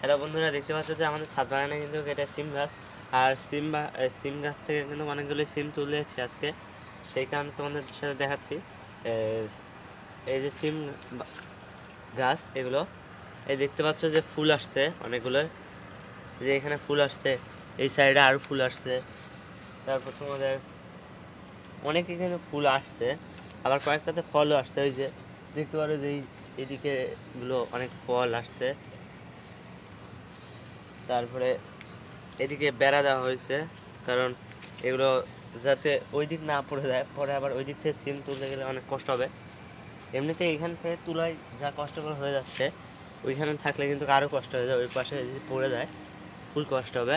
Hello বন্ধুরা, দেখতে পাচ্ছ যে আমাদের ছাদ বাগানে কিন্তু এটা সিম গাছ। আর সিম সিম গাছ থেকে কিন্তু অনেকগুলো সিম তুলে তুলেছি আজকে। সেই কারণে তোমাদের সাথে দেখাচ্ছি। এই যে সিম গাছ, এগুলো। এই দেখতে পাচ্ছ যে ফুল আসছে অনেকগুলো। যে এখানে ফুল আসছে, এই সাইডে আরও ফুল আসছে। তারপর তোমাদের অনেক এখানে ফুল আসছে। আবার কয়েকটাতে ফলও আসছে। ওই যে, দেখতে পারো যে এই এদিকে গুলো অনেক ফল আসছে। তারপরে এদিকে বেড়া দেওয়া হয়েছে, কারণ এগুলো যাতে ওই দিক না পড়ে যায়, পরে আবার ওই দিক থেকে সিম তুলতে গেলে অনেক কষ্ট হবে। এমনিতে এখান থেকে তুলাই যা কষ্টকর হয়ে যাচ্ছে, ওইখানে থাকলে কিন্তু আরও কষ্ট হয়ে যায়, ওই পাশে যদি পড়ে যায় ফুল কষ্ট হবে।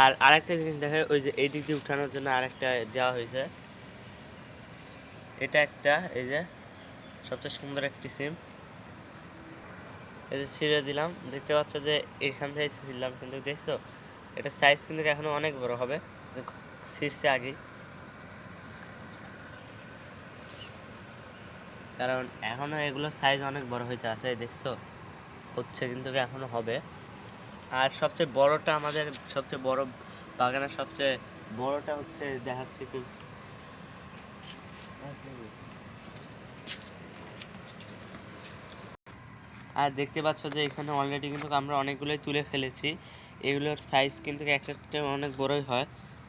আর আরেকটা জিনিস দেখে, ওই যে এই দিক দিয়ে উঠানোর জন্য আরেকটা দেওয়া হয়েছে। এটা একটা, এই যে সবচেয়ে সুন্দর একটি সিম। যে ছিঁড়ে দিলাম। দেখতে পাচ্ছ যে এখান থেকে ছিঁড়লাম কিন্তু, দেখছ? এটা সাইজ কিন্তু এখনও অনেক বড় হবে। ছিঁড়ছে আগেই। কারণ এখনও এগুলো সাইজ অনেক বড় হইতে আছে, দেখছ? হচ্ছে কিন্তু এখনও হবে। আর সবচেয়ে বড়টা আমাদের সবচেয়ে বড় বাগানের সবচেয়ে বড়টা হচ্ছে, দেখাচ্ছি কি আর দেখতে পাচ্ছ যে এখানে অলরেডি কিন্তু আমরা অনেকগুলোই তুলে ফেলেছি। এগুলোর সাইজ কিন্তু একটা অনেক বড়ই হয়।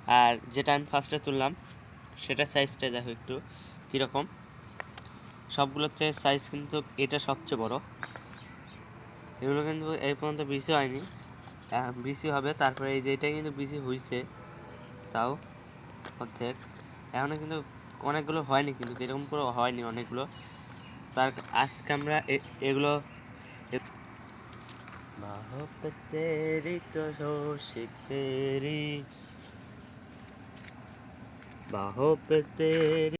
আর যেটা আমি ফার্স্টে তুললাম, সেটা সাইজটা দেখো একটু কীরকম। সবগুলোর চেয়ে সাইজ কিন্তু এটা সবচেয়ে বড়। এগুলো কিন্তু এই পর্যন্ত বিসি হয়নি। বিসি হবে। তারপরে এই যে এটা কিন্তু বিসি হয়েছে তাও অর্ধেক। এখনও কিন্তু অনেকগুলো হয়নি কিন্তু, এরকম করে হয়নি অনেকগুলো। তার আজকে আমরা এ- এগুলো বাহব তেরি কোশিক তেরি বাহব তেরি